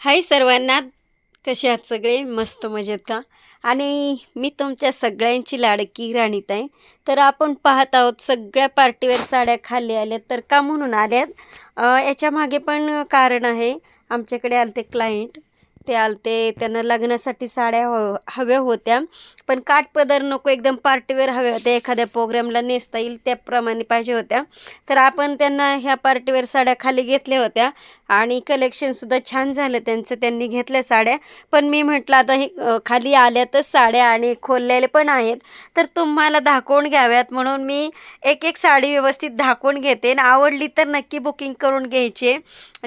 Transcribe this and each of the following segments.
हाय सर्वांना. कसे आहात सगळे? मस्त मजेत का? आणि मी तुमच्या सगळ्यांची लाडकी राणीत आहे. तर आपण पाहत आहोत सगळ्या पार्टीवर साड्या खाली आल्यात तर का म्हणून आल्यात? याच्यामागे पण कारण आहे. आमच्याकडे आलते क्लायंट ते आलते त्यांना लग्नासाठी साड्या ह हव्या होत्या. पण काठपदर नको एकदम पार्टीवेअर हव्या होत्या. एखाद्या प्रोग्रामला नेसता येईल त्याप्रमाणे पाहिजे होत्या. तर आपण त्यांना ह्या पार्टीवेअर साड्या खाली घेतल्या होत्या. आणि कलेक्शनसुद्धा छान झालं त्यांचं त्यांनी घेतल्या साड्या. पण मी म्हटलं आता हे खाली आल्यातच साड्या आणि खोललेले पण आहेत. तर तुम्हाला दाखवून घ्याव्यात म्हणून मी एक एक साडी व्यवस्थित दाखवून घेते. आणि आवडली तर नक्की बुकिंग करून घ्यायची.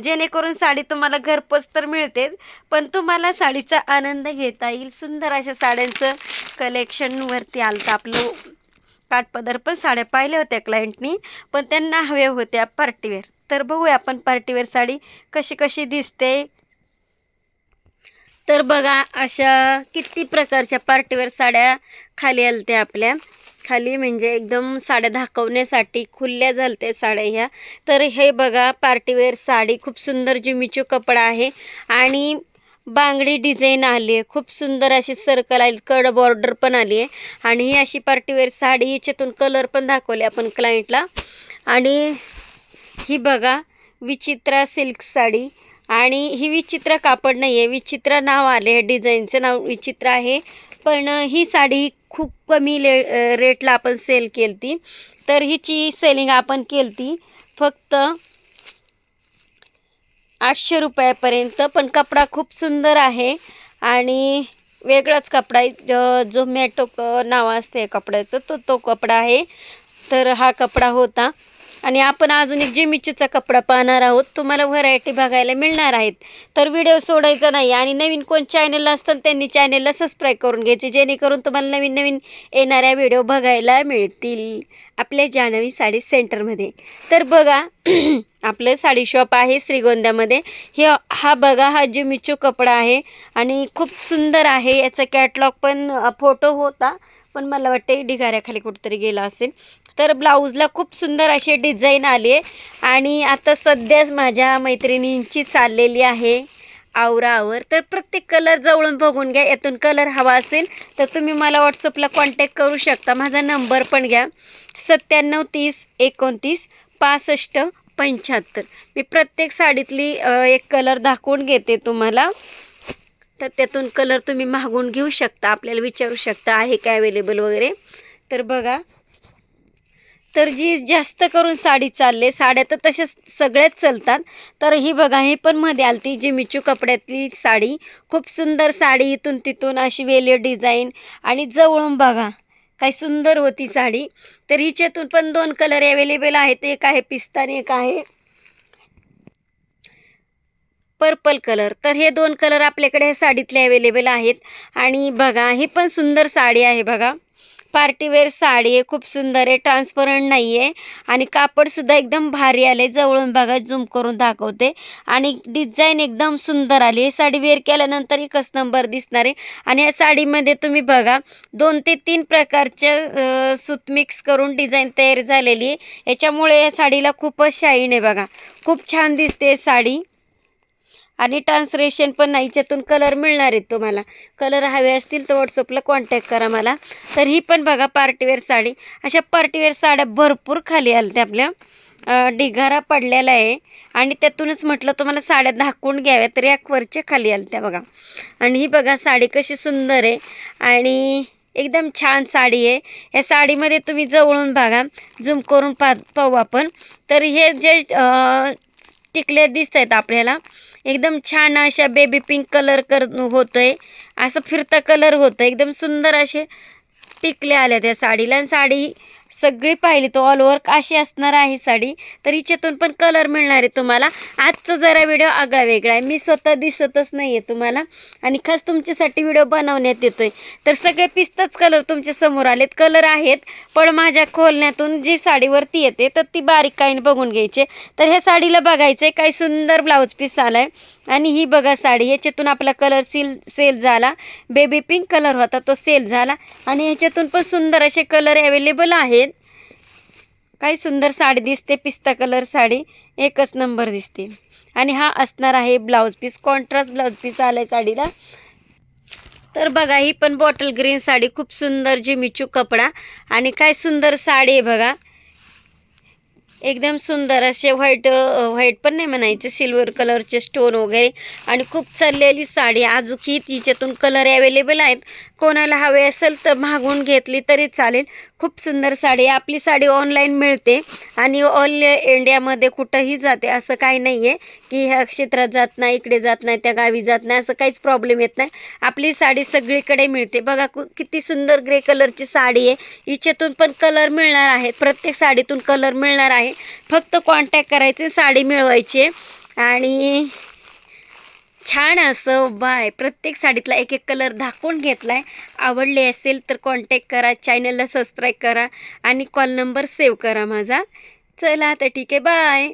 जेणेकरून साडी तुम्हाला घरपोच तर मिळतेच. पण तुम्हाला साडीचा आनंद घेता येईल. सुंदर अशा साड्यांचं कलेक्शनवरती आलं तर आपलं. काठपदर पण साड्या पाहिल्या होत्या क्लायंटनी पण त्यांना हव्या होत्या पार्टीवेअर तर बघूया आपण पार्टीवेअर साडी कशी कशी दिसते. तर बघा अशा किती प्रकारच्या पार्टीवेअर साड्या खाली आलत्या आपल्या. खाली म्हणजे एकदम साड्या दाखवण्यासाठी खुल्ल्या झालत्या साड्या ह्या. तर हे बघा पार्टीवेअर साडी. खूप सुंदर जिमीचू कपडा आहे. आणि बांगडी डिझाईन आली आहे. खूप सुंदर अशी सर्कल आली. कड बॉर्डर पण आली आहे. आणि ही अशी पार्टीवेअर साडी याच्यातून कलर पण दाखवले आपण क्लायंटला आणि ही बघा विचित्रा सिल्क साडी. आणि ही विचित्र कापड नाही आहे विचित्र नाव आले आहे. डिझाईनचं नाव विचित्र आहे. पण ही साडी खूप कमी ले रेटला आपण सेल केली ती तर हिची सेलिंग आपण केली ती फक्त आठशे रुपयापर्यंत पण कपडा खूप सुंदर आहे. आणि वेगळाच कपडा आहे. जो मॅटो क- नाव असते कपड्याचं तो तो कपडा आहे. तर हा कपडा होता. आणि आपण अजून एक जिमिचूचा कपडा पाहणार आहोत. तुम्हाला व्हरायटी बघायला मिळणार आहेत. तर व्हिडिओ सोडायचा नाही. आणि नवीन कोण चॅनलला असतात त्यांनी चॅनलला सबस्क्राईब करून घ्यायचे. जेणेकरून तुम्हाला नवीन नवीन येणाऱ्या व्हिडिओ बघायला मिळतील. आपल्या जान्हवी साडी सेंटरमध्ये तर बघा आपलं साडी शॉप आहे श्रीगोंद्यामध्ये. हे हा बघा हा जिमिचू कपडा आहे आणि खूप सुंदर आहे. याचा कॅटलॉग पण फोटो होता पण मला वाटते ढिगाऱ्याखाली कुठेतरी गेला असेल. तर ब्लाऊजला खूप सुंदर अशी डिझाईन आली आहे. आणि आता सध्याच माझ्या मैत्रिणींची चाललेली आहे आवरावर. तर प्रत्येक कलर जवळून बघून घ्या. यातून कलर हवा असेल तर तुम्ही मला व्हॉट्सअपला कॉन्टॅक्ट करू शकता. माझा नंबर पण घ्या. सत्त्याण्णव तीस एकोणतीस पासष्ट पंच्याहत्तर. मी प्रत्येक साडीतली एक कलर दाखवून घेते तुम्हाला. तर त्यातून कलर तुम्ही मागून घेऊ शकता आपल्याला विचारू शकता आहे काय अवेलेबल वगैरे. तर बघा. तर जी जास्त करून साडी चालले साड्या तर तशाच सगळ्याच चालतात. तर ही बघा हे पण मध्ये आलती जिमिचू कपड्यातली साडी. खूप सुंदर साडी इथून तिथून अशी वेली डिझाईन आणि जवळून बघा. काय सुंदर होती साडी. तर हिच्यातून पण दोन कलर अवेलेबल आहेत. एक आहे पिस्ता आणि एक आहे पर्पल कलर तर हे दोन कलर आपल्याकडे ह्या साडीतले अवेलेबल आहेत. आणि बघा ही पण सुंदर साडी आहे बघा. पार्टीवेअर साडी आहे खूप सुंदर आहे ट्रान्सपरंट नाही आहे आणि कापडसुद्धा एकदम भारी आले जवळून बघा झूम करून दाखवते. आणि डिझाईन एकदम सुंदर आली आहे. साडी वेअर केल्यानंतर एकच नंबर दिसणार आहे. आणि या साडीमध्ये तुम्ही बघा दोन ते तीन प्रकारच्या सूत मिक्स करून डिझाईन तयार झालेली आहे. याच्यामुळे या साडीला खूपच शाईन आहे बघा. खूप छान दिसते साडी. आणि ट्रान्सलेशन पण नाही याच्यातून कलर मिळणार आहेत तुम्हाला. कलर हवे असतील तर व्हॉट्सअपला कॉन्टॅक्ट करा मला. तर ही पण बघा पार्टीवेअर साडी. अशा पार्टीवेअर साड्या भरपूर खाली आल्या आपल्या. ढिगारा पडलेला आहे. आणि त्यातूनच म्हटलं तुम्हाला साड्या दाखवून घ्याव्या तर वरच्या खाली आल्या त्या बघा. आणि ही बघा साडी कशी सुंदर आहे. आणि एकदम छान साडी आहे. या साडीमध्ये तुम्ही जवळून बघा झूम करून पा पाहू आपण. तर हे जे टिकले दिसत आहेत आपल्याला एकदम छान अशा बेबी पिंक कलर कर होतोय. असं फिरता कलर होतं. एकदम सुंदर असे टिकले आल्या त्या साडीला. आणि साडी सगळी पाहिली तर ऑल वर्क अशी असणार आहे साडी. तर हिच्यातून पण कलर मिळणार आहे तुम्हाला. आजचा जरा व्हिडिओ आगळा वेगळा आहे. मी स्वतः दिसतच नाही आहे तुम्हाला. आणि खास तुमच्यासाठी व्हिडिओ बनवण्यात येतोय. तर सगळे पिस्ताच कलर तुमच्यासमोर आलेत. कलर आहेत पण माझ्या खोलण्यातून जी साडीवरती येते तर ती बारीक काही बघून घ्यायचे. तर ह्या साडीला बघायचं आहे काही सुंदर ब्लाऊज पीस आला आहे आणि ही बघा साडी ह्याच्यातून आपला कलर सील सेल झाला. बेबी पिंक कलर होता तो सेल झाला. आणि ह्याच्यातून पण सुंदर असे कलर अवेलेबल आहेत काय सुंदर साडी दिसते पिस्ता कलर साडी एकच नंबर दिसते. आणि हा असणार आहे blouse piece contrast blouse piece आलाय साडीला. तर बघा ही पण बॉटल ग्रीन साडी खूप सुंदर जिमिचू कपडा. आणि काय सुंदर साडी आहे बघा. एकदम सुंदर असे व्हाईट व्हाईट पण नाही म्हणायचे सिल्वर कलरचे स्टोन वगैरे. आणि खूप चाललेली साडी अजूनही तिच्यातून कलर अवेलेबल आहेत. कोणाला हवे असेल तर मागून घेतली तरी चालेल. खूप सुंदर साडी आहे. आपली साडी ऑनलाईन मिळते आणि ऑल इंडियामध्ये कुठंही जाते असं काही नाही आहे की ह्या क्षेत्रात जात नाही इकडे जात नाही त्या गावी जात नाही असं काहीच प्रॉब्लेम येत नाही. आपली साडी सगळीकडे मिळते. बघा किती सुंदर ग्रे कलरची साडी आहे. हिच्यातून पण कलर मिळणार आहेत. प्रत्येक साडीतून कलर मिळणार आहे. फक्त कॉन्टॅक्ट करायचे साडी मिळवायची आणि छान असं बाय. प्रत्येक साडीतला एक एक कलर दाखवून घेतला आहे आवडले असेल तर कॉन्टॅक्ट करा चॅनलला सबस्क्राईब करा आणि कॉल नंबर सेव्ह करा माझा. चला आता ठीक आहे बाय